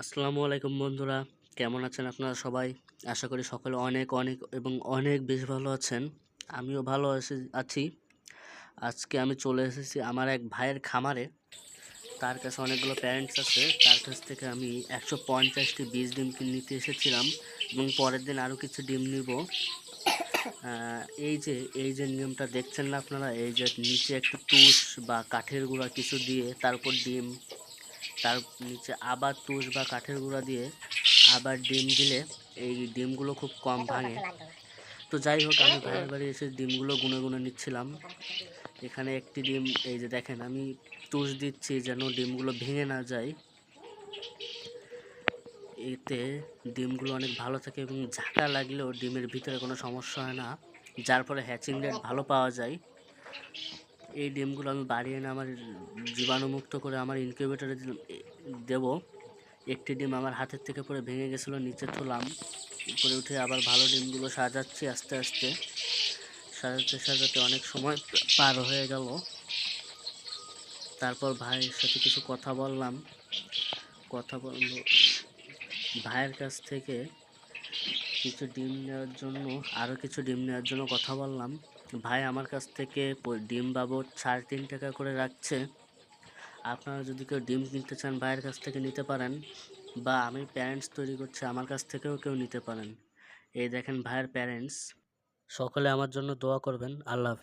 আসসালামু আলাইকুম বন্ধুরা, কেমন আছেন আপনারা সবাই? আশা করি সকলে অনেক অনেক এবং অনেক বেশ ভালো আছেন। আমিও ভালো আছি আজকে আমি চলে এসেছি আমার এক ভাইয়ের খামারে। তার কাছে অনেকগুলো প্যারেন্টস আছে। তার কাছ থেকে আমি একশো পঞ্চাশটি বীজ ডিম নিতে এসেছিলাম এবং পরের দিন আরও কিছু ডিম নিব। এই যে এই যে নিয়মটা দেখছেন না আপনারা? এই যে নিচে একটু তুষ বা কাঠের গুঁড়া কিছু দিয়ে তারপর ডিম তার নিচে আবার তুষ বা কাঠের গুঁড়া দিয়ে আবার ডিম দিলে এই ডিমগুলো খুব কম ভাঙে। তো যাই হোক আমি ভাইয়ের বাড়ি এসে ডিমগুলো গুনে গুনে নিচ্ছিলাম। এখানে একটি ডিম এই যে দেখেন আমি তুষ দিচ্ছি যেন ডিমগুলো ভেঙে না যায়। এতে ডিমগুলো অনেক ভালো থাকে এবং ঝাঁকা লাগলেও ডিমের ভিতরে কোনো সমস্যা হয় না। যার ফলে হ্যাচিং রেট ভালো পাওয়া যায়। এই ডিমগুলো আমি বাড়িয়ে এনে আমার জীবাণুমুক্ত করে আমার ইনকিউবেটরে দেব। একটি ডিম আমার হাতের থেকে পড়ে ভেঙে গেছিল, নিচে তুলাম উপরে উঠে আবার ভালো ডিমগুলো সাজাচ্ছি আস্তে আস্তে। সাজাতে সাজাতে অনেক সময় পার হয়ে গেল। তারপর ভাইয়ের সাথে কিছু কথা বললাম। কথা বল ভাইয়ের কাছ থেকে কিছু ডিম নেওয়ার জন্য আরও কিছু ডিম নেওয়ার জন্য কথা বললাম। ভাই আমার কাছ থেকে ডিম বাবদ সাড়ে তিন টাকা করে রাখছে। আপনারা যদি কেউ ডিম কিনতে চান ভাইয়ের কাছ থেকে নিতে পারেন, বা আমি প্যারেন্টস তৈরি করছি, আমার কাছ থেকেও কেউ নিতে পারেন। এই দেখেন ভাইয়ের প্যারেন্টস। সকলে আমার জন্য দোয়া করবেন। আল্লাহ।